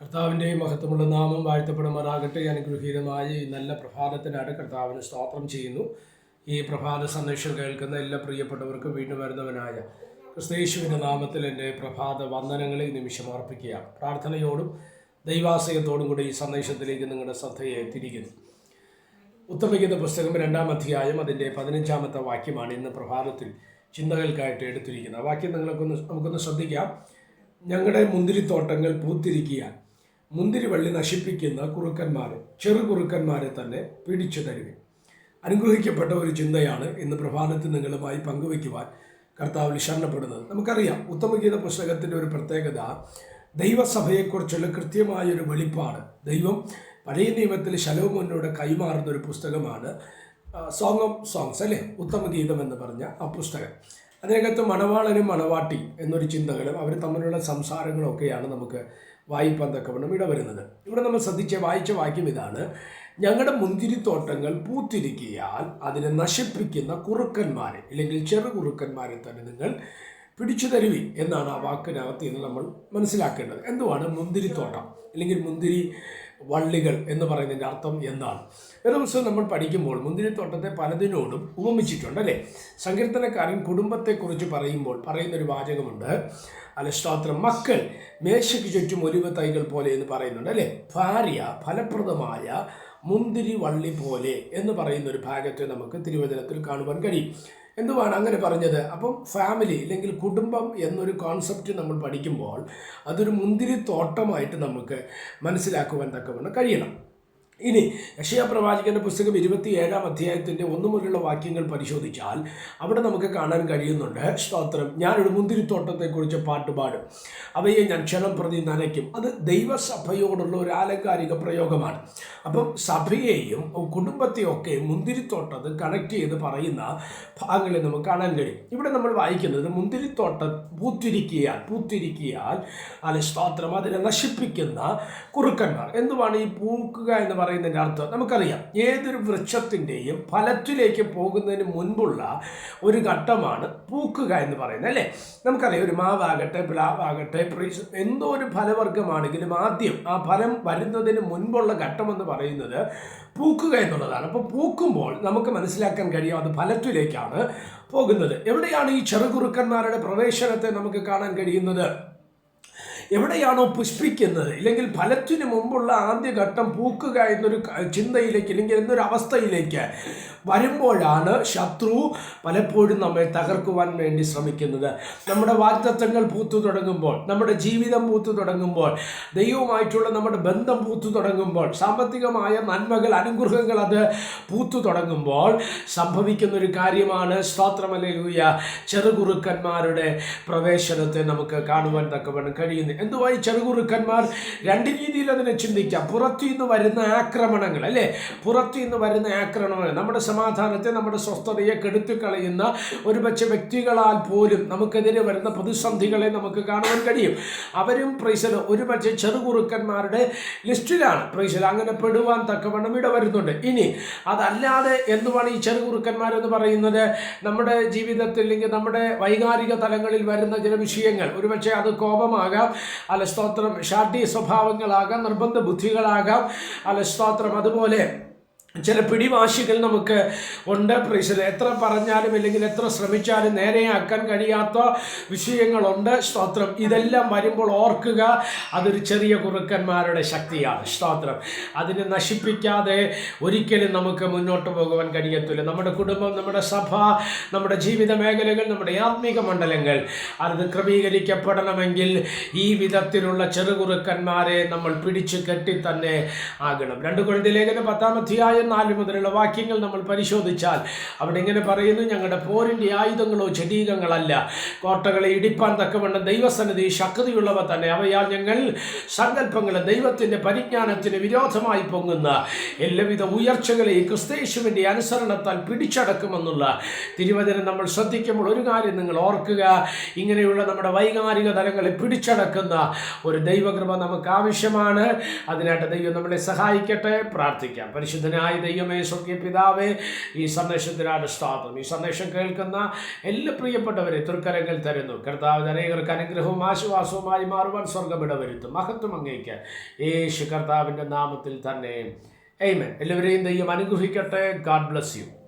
കർത്താവിന്റെയും മഹത്വമുള്ള നാമം വാഴ്ത്തപ്പെടുമാറാകട്ടെ. അനുഗ്രഹീതമായ ഈ നല്ല പ്രഭാതത്തിനാണ് കർത്താവിന് സ്തോത്രം ചെയ്യുന്നു. ഈ പ്രഭാത സന്ദേശം കേൾക്കുന്ന എല്ലാ പ്രിയപ്പെട്ടവർക്കും വീണ്ടും വരുന്നവനായ ക്രിസ്തേശുവിന്റെ നാമത്തിൽ എന്റെ പ്രഭാത വന്ദനങ്ങളെ നിമിഷം അർപ്പിക്കുക പ്രാർത്ഥനയോടും ദൈവാശയത്തോടും കൂടി ഈ സന്ദേശത്തിലേക്ക് നിങ്ങളുടെ ശ്രദ്ധയെ തിരിക്കുന്നു ഉത്തമിക്കുന്ന പുസ്തകം രണ്ടാം അധ്യായം അതിന്റെ പതിനഞ്ചാമത്തെ വാക്യമാണ് ഇന്ന് പ്രഭാതത്തിൽ ചിന്തകൾക്കായിട്ട് എടുത്തിരിക്കുന്നത്. ആ വാക്യം ഒന്ന് നമുക്കൊന്ന് ശ്രദ്ധിക്കാം. ഞങ്ങളുടെ മുന്തിരിത്തോട്ടങ്ങൾ പൂത്തിരിക്കിയാൽ മുന്തിരിവള്ളി നശിപ്പിക്കുന്ന കുറുക്കന്മാരെ ചെറു കുറുക്കന്മാരെ തന്നെ പിടിച്ചു തരുവി അനുഗ്രഹിക്കപ്പെട്ട ഒരു ചിന്തയാണ് ഇന്ന് പ്രഭാതത്തിൽ നിങ്ങളുമായി പങ്കുവയ്ക്കുവാൻ കർത്താവിൽ ശരണപ്പെടുന്നത്. നമുക്കറിയാം ഉത്തമഗീത പുസ്തകത്തിന്റെ ഒരു പ്രത്യേകത ദൈവസഭയെക്കുറിച്ചുള്ള കൃത്യമായൊരു വെളിപ്പാട്. ദൈവം പഴയ നിയമത്തിൽ ശലോമോനോട് കൈമാറുന്ന ഒരു പുസ്തകമാണ് സോങ് ഓഫ് സോങ്സ് അല്ലേ? ഉത്തമഗീതം എന്ന് പറഞ്ഞ ആ പുസ്തകം. അതിനകത്ത് മണവാളനും മണവാട്ടി എന്നൊരു ചിന്തകളും അവർ തമ്മിലുള്ള സംസാരങ്ങളൊക്കെയാണ് നമുക്ക് വായിപ്പാൻ തക്കവണ്ണം ഇടവരുന്നത്. ഇവിടെ നമ്മൾ ശ്രദ്ധിച്ച വായിച്ച വാക്യം ഇതാണ് ഞങ്ങളുടെ മുന്തിരിത്തോട്ടങ്ങൾ പൂത്തിരിക്കിയാൽ അതിനെ നശിപ്പിക്കുന്ന കുറുക്കന്മാരെ ഇല്ലെങ്കിൽ ചെറു കുറുക്കന്മാരെ തന്നെ നിങ്ങൾ പിടിച്ചു തരുവി എന്നാണ് ആ വാക്കിനകത്ത് നിന്ന് നമ്മൾ മനസ്സിലാക്കേണ്ടത്. എന്തുവാണ്? മുന്തിരിത്തോട്ടം അല്ലെങ്കിൽ മുന്തിരി വള്ളികൾ എന്ന് പറയുന്നതിന്റെ അർത്ഥം എന്താണ്? വേദപുസ്തകം നമ്മൾ പഠിക്കുമ്പോൾ മുന്തിരിത്തോട്ടത്തെ പലതിനോടും ഉപമിച്ചിട്ടുണ്ട് അല്ലേ? സങ്കീർത്തനക്കാരൻ കുടുംബത്തെക്കുറിച്ച് പറയുമ്പോൾ പറയുന്നൊരു വാചകമുണ്ട്. അല്ല മക്കൾ മേശയ്ക്ക് ചുറ്റും ഒലിവ് തൈകൾ പോലെ എന്ന് പറയുന്നുണ്ട് അല്ലേ? ഭാര്യ ഫലപ്രദമായ മുന്തിരി വള്ളി പോലെ എന്ന് പറയുന്ന ഒരു ഭാഗത്തെ നമുക്ക് തിരുവചനത്തിൽ കാണുവാൻ കഴിയും. എന്തുവാണ് അങ്ങനെ പറഞ്ഞത്? അപ്പം ഫാമിലി അല്ലെങ്കിൽ കുടുംബം എന്നൊരു കോൺസെപ്റ്റ് നമ്മൾ പഠിക്കുമ്പോൾ അതൊരു മുന്തിരി തോട്ടമായിട്ട് നമുക്ക് മനസ്സിലാക്കുവാൻ തക്കവണ്ണം കഴിയണം. ഇനി യക്ഷയ പ്രവാചകന്റെ പുസ്തകം ഇരുപത്തിയേഴാം അധ്യായത്തിന്റെ ഒന്നു മുതലുള്ള വാക്യങ്ങൾ പരിശോധിച്ചാൽ അവിടെ നമുക്ക് കാണാൻ കഴിയുന്നുണ്ട്. സ്തോത്രം. ഞാനൊരു മുന്തിരിത്തോട്ടത്തെക്കുറിച്ച് പാട്ടുപാടും അവയെ ഞാൻ ക്ഷണം പ്രതി നനയ്ക്കും. അത് ദൈവസഭയോടുള്ള ഒരു ആലങ്കാരിക പ്രയോഗമാണ്. അപ്പം സഭയെയും കുടുംബത്തെയൊക്കെ മുന്തിരിത്തോട്ടത്ത് കണക്ട് ചെയ്ത് പറയുന്ന ഭാഗങ്ങളെ നമുക്ക് കാണാൻ കഴിയും. ഇവിടെ നമ്മൾ വായിക്കുന്നത് മുന്തിരിത്തോട്ടം പൂത്തിരിക്കിയാൽ പൂത്തിരിക്കിയാൽ അല്ലെ സ്തോത്രം അതിനെ നശിപ്പിക്കുന്ന കുറുക്കന്മാർ. എന്തുവാണ് ഈ പൂക്കുക എന്ന് പറയുന്നതിന്റെ അർത്ഥം നമുക്കറിയാം. ഏതൊരു വൃക്ഷത്തിന്റെയും ഫലത്തിലേക്ക് പോകുന്നതിന് മുൻപുള്ള ഒരു ഘട്ടമാണ് പൂക്കുക എന്ന് പറയുന്നത് അല്ലേ? നമുക്കറിയാം ഒരു മാവാകട്ടെ പ്ലാവാകട്ടെ പ്രീസ് എന്തോ ഒരു ഫലവർഗമാണെങ്കിലും ആദ്യം ആ ഫലം വരുന്നതിന് മുൻപുള്ള ഘട്ടമെന്ന് പറയുന്നത് പൂക്കുക എന്നുള്ളതാണ്. അപ്പോൾ പൂക്കുമ്പോൾ നമുക്ക് മനസ്സിലാക്കാൻ കഴിയും അത് ഫലത്തിലേക്കാണ് പോകുന്നത്. എവിടെയാണ് ഈ ചെറുകുറുക്കന്മാരുടെ പ്രവേശനത്തെ നമുക്ക് കാണാൻ കഴിയുന്നത്? എവിടെയാണോ പുഷ്പിക്കുന്നത്? ഇല്ലെങ്കിൽ ഫലത്തിനു മുമ്പുള്ള ആദ്യഘട്ടം പൂക്കുക എന്നൊരു ചിന്തയിലേക്ക് അല്ലെങ്കിൽ എന്നൊരു അവസ്ഥയിലേക്ക് വരുമ്പോഴാണ് ശത്രു പലപ്പോഴും നമ്മെ തകർക്കുവാൻ വേണ്ടി ശ്രമിക്കുന്നത്. നമ്മുടെ വാഗ്ദത്തങ്ങൾ പൂത്തു തുടങ്ങുമ്പോൾ നമ്മുടെ ജീവിതം പൂത്തു തുടങ്ങുമ്പോൾ ദൈവവുമായിട്ടുള്ള നമ്മുടെ ബന്ധം പൂത്തു തുടങ്ങുമ്പോൾ സാമ്പത്തികമായ നന്മകൾ അനുഗ്രഹങ്ങൾ അത് പൂത്തു തുടങ്ങുമ്പോൾ സംഭവിക്കുന്ന ഒരു കാര്യമാണ് സ്തോത്രമലൂയ ചെറുകുറുക്കന്മാരുടെ പ്രവേശനത്തെ നമുക്ക് കാണുവാൻ തക്കവണ്ണം കഴിയുന്നു എന്തുവായി ചെറുകുറുക്കന്മാർ? രണ്ട് രീതിയിൽ അതിനെ ചിന്തിക്കാം. പുറത്തു നിന്ന് വരുന്ന ആക്രമണങ്ങൾ അല്ലേ? പുറത്തു നിന്ന് വരുന്ന ആക്രമണങ്ങൾ. നമ്മുടെ സമാധാനത്തെ നമ്മുടെ സ്വസ്ഥതയെ കെടുത്തി കളയുന്ന ഒരുപക്ഷെ വ്യക്തികളാൽ പോലും നമുക്കെതിരെ വരുന്ന പ്രതിസന്ധികളെ നമുക്ക് കാണുവാൻ കഴിയും. അവരും പ്രൈസൽ ഒരുപക്ഷെ ചെറുകുറുക്കന്മാരുടെ ലിസ്റ്റിലാണ് പ്രൈസൽ. അങ്ങനെ പെടുവാൻ തക്കവണ്ണം ഇടവരുന്നുണ്ട്. ഇനി അതല്ലാതെ എന്തുവാണ് ഈ ചെറുകുറുക്കന്മാരെന്ന് പറയുന്നത്? നമ്മുടെ ജീവിതത്തിൽ അല്ലെങ്കിൽ നമ്മുടെ വൈകാരിക തലങ്ങളിൽ വരുന്ന ചില വിഷയങ്ങൾ. ഒരുപക്ഷെ അത് കോപമാകാം അല്ല സ്തോത്രം ഷാഠ്യ സ്വഭാവങ്ങളാകാം നിർബന്ധ ബുദ്ധികളാകാം അല്ല സ്തോത്രം അതുപോലെ ചില പിടിവാശികൾ നമുക്ക് ഉണ്ട് പ്രൈസർ എത്ര പറഞ്ഞാലും അല്ലെങ്കിൽ എത്ര ശ്രമിച്ചാലും നേരെയാക്കാൻ കഴിയാത്ത വിഷയങ്ങളുണ്ട്. സ്തോത്രം. ഇതെല്ലാം വരുമ്പോൾ ഓർക്കുക അതൊരു ചെറിയ കുറുക്കന്മാരുടെ ശക്തിയാണ്. സ്തോത്രം. അതിനെ നശിപ്പിക്കാതെ ഒരിക്കലും നമുക്ക് മുന്നോട്ട് പോകുവാൻ കഴിയത്തില്ല. നമ്മുടെ കുടുംബം നമ്മുടെ സഭ നമ്മുടെ ജീവിത മേഖലകൾ നമ്മുടെ ആത്മീക മണ്ഡലങ്ങൾ അത് ക്രമീകരിക്കപ്പെടണമെങ്കിൽ ഈ വിധത്തിലുള്ള ചെറുകുറുക്കന്മാരെ നമ്മൾ പിടിച്ചു കെട്ടി തന്നെ ആകണം. രണ്ട് കുഴഞ്ഞ ലേഖന പത്താം അധ്യായം നാല് മുതലുള്ള വാക്യങ്ങൾ നമ്മൾ പരിശോധിച്ചാൽ അവിടെ ഇങ്ങനെ പറയുന്നു ഞങ്ങളുടെ പോരിന്റെ ആയുധങ്ങളോ ചെടീകങ്ങളല്ല. കോട്ടകളെ ഇടിപ്പാൻ തക്കവണ്ണം ദൈവസന്നിധി ശക്തിയുള്ളവ തന്നെ. അവയാൽ ഞങ്ങൾ സങ്കല്പങ്ങളെ ദൈവത്തിന്റെ പരിജ്ഞാനത്തിന് വിരോധമായി പൊങ്ങുന്ന എല്ലാവിധ ഉയർച്ചകളെയും ക്രിസ്തേശുവിന്റെ അനുസരണത്താൽ പിടിച്ചടക്കുമെന്നുള്ള തിരുവചനം നമ്മൾ ശ്രദ്ധിക്കുമ്പോൾ ഒരു കാര്യം നിങ്ങൾ ഓർക്കുക. ഇങ്ങനെയുള്ള നമ്മുടെ വൈകാരിക തലങ്ങളെ പിടിച്ചടക്കുന്ന ഒരു ദൈവകൃപ നമുക്ക് ആവശ്യമാണ്. അതിനായിട്ട് ദൈവം നമ്മളെ സഹായിക്കട്ടെ. പ്രാർത്ഥിക്കാം. പരിശുദ്ധനായ ബലവാനായ ദൈവമേ സ്വർഗീയ പിതാവേ ഈ സന്ദേശത്തിനാണ് സ്തോത്രം ഈ സന്ദേശം കേൾക്കുന്ന എല്ലാ പ്രിയപ്പെട്ടവരെ തൃക്കരങ്ങൾ തരുന്നു. കർത്താവ് അനേകർക്ക് അനുഗ്രഹവും ആശ്വാസവുമായി മാറുവാൻ സ്വർഗം ഇടവരുത്തും. മഹത്വം അങ്ങേക്ക്. യേശു കർത്താവിന്റെ നാമത്തിൽ തന്നെ. എയ്മേ എല്ലാവരെയും ദൈവം അനുഗ്രഹിക്കട്ടെ. God bless you